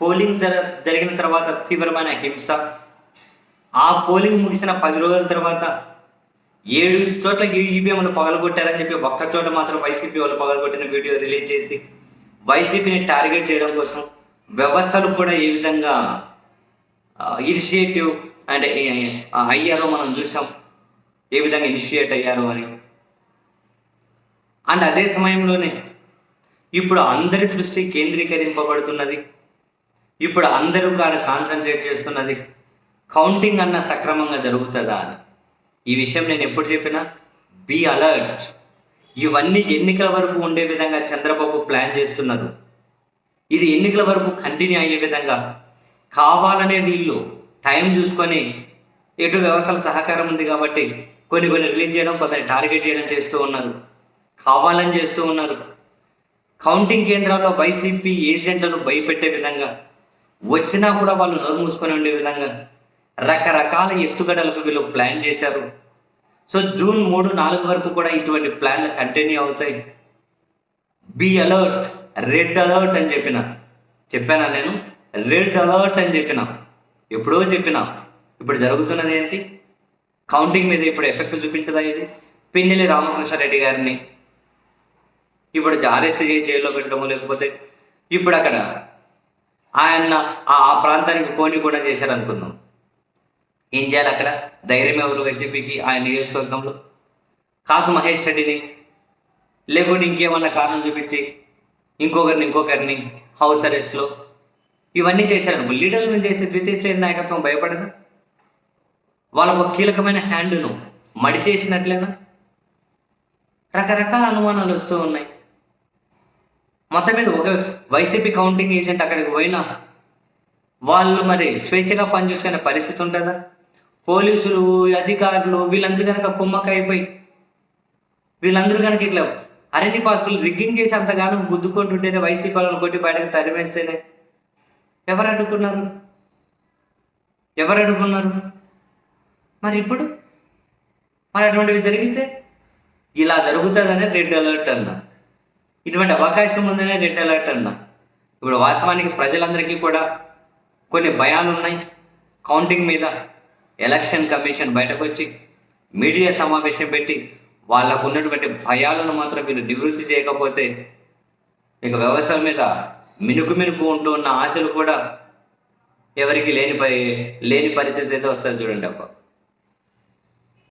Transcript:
Polling జర జరిగిన తర్వాత తీవ్రమైన హింస. ఆ పోలింగ్ ముగిసిన పది రోజుల తర్వాత ఏడు చోట్ల ఈవీఎంలు పగలగొట్టారని చెప్పి ఒక్క చోట మాత్రం వైసీపీ వాళ్ళు పగలగొట్టిన వీడియో రిలీజ్ చేసి వైసీపీని టార్గెట్ చేయడం కోసం వ్యవస్థలు కూడా ఏ విధంగా ఇనిషియేటివ్ అండ్ అయ్యారో మనం చూసాం. ఏ విధంగా ఇనిషియేట్ అయ్యారో అని. అండ్ అదే సమయంలోనే ఇప్పుడు అందరి దృష్టి కేంద్రీకరింపబడుతున్నది. ఇప్పుడు అందరూ కాడ కాన్సన్ట్రేట్ చేస్తున్నది కౌంటింగ్ అన్న సక్రమంగా జరుగుతుందా అని. ఈ విషయం నేను ఎప్పుడు చెప్పినా బీ అలర్ట్ ఇవన్నీ ఎన్నికల వరకు ఉండే విధంగా చంద్రబాబు ప్లాన్ చేస్తున్నారు. ఇది ఎన్నికల వరకు కంటిన్యూ అయ్యే విధంగా కావాలనే వీళ్ళు టైం చూసుకొని ఎటు వ్యవస్థల సహకారం ఉంది కాబట్టి కొన్ని కొన్ని రిలీజ్ చేయడం కొందరిని టార్గెట్ చేయడం చేస్తూ ఉన్నారు. కావాలని చేస్తూ ఉన్నారు. కౌంటింగ్ కేంద్రాల్లో వైసీపీ ఏజెంట్లను భయపెట్టే విధంగా వచ్చినా కూడా వాళ్ళు నోరు మూసుకొని ఉండే విధంగా రకరకాల ఎత్తుగడలకు వీళ్ళు ప్లాన్ చేశారు. సో జూన్ మూడు నాలుగు వరకు కూడా ఇటువంటి ప్లాన్లు కంటిన్యూ అవుతాయి. బి అలర్ట్ రెడ్ అలర్ట్ అని చెప్పిన. చెప్పానా నేను? రెడ్ అలర్ట్ అని చెప్పిన. ఎప్పుడో చెప్పిన. ఇప్పుడు జరుగుతున్నది ఏంటి? కౌంటింగ్ మీద ఇప్పుడు ఎఫెక్ట్ చూపించదా ఇది? పిన్నెల్లి రామకృష్ణారెడ్డి గారిని. ఇప్పుడు అరెస్ట్ చేసి జైల్లో పెట్టడము లేకపోతే ఇప్పుడు అక్కడ ఆయన ఆ ఆ ప్రాంతానికి పోనీ కూడా చేశారు అనుకుందాం ఏం చేయాలి అక్కడ? ధైర్యం ఎవరు? వైసీపీకి ఆయన నియోజకవర్గంలో? కాసు మహేష్ రెడ్డిని లేకుంటే ఇంకేమన్నా కారణం చూపించి ఇంకొకరిని ఇంకొకరిని హౌస్ అరెస్ట్లో? ఇవన్నీ చేశారు. లీడర్లను చేసే ద్వితీయ శ్రేణి నాయకత్వం భయపడను వాళ్ళకు ఒక కీలకమైన హ్యాండ్ను మడి చేసినట్లేనా రకరకాల అనుమానాలు వస్తూ ఉన్నాయి. మొత్తం మీద ఒక వైసీపీ కౌంటింగ్ ఏజెంట్ అక్కడికి పోయినా వాళ్ళు మరి స్వేచ్ఛగా పనిచేసుకునే పరిస్థితి ఉంటుందా? పోలీసులు అధికారులు వీళ్ళందరూ కనుక కుమ్మకైపోయి వీళ్ళందరూ కనుక ఇట్లా అరణ్య పాసులు రిగ్గింగ్ చేసి అంతగానో గుద్దుకుంటుంటేనే వైసీపీ వాళ్ళని కొట్టి బయటకు తరిమేస్తేనే. ఎవరు అడ్డుకున్నారు? ఎవరు అడ్డుకున్నారు? మరి ఇప్పుడు? మరి అటువంటివి జరిగితే? ఇలా జరుగుతుందనే రెడ్ అలర్ట్ అన్నా. ఇటువంటి అవకాశం ఉందనే రెడ్ అలర్ట్ అన్న. ఇప్పుడు వాస్తవానికి ప్రజలందరికీ కూడా కొన్ని భయాలు ఉన్నాయి. కౌంటింగ్ మీద ఎలక్షన్ కమిషన్ బయటకు వచ్చి మీడియా సమావేశం పెట్టి వాళ్ళకు ఉన్నటువంటి భయాలను మాత్రం మీరు నివృత్తి చేయకపోతే ఇక వ్యవస్థల మీద మినుకు మినుకు ఉంటూ ఉన్న ఆశలు కూడా ఎవరికి లేని పరి లేని పరిస్థితి అయితే వస్తుంది చూడండి అబ్బా.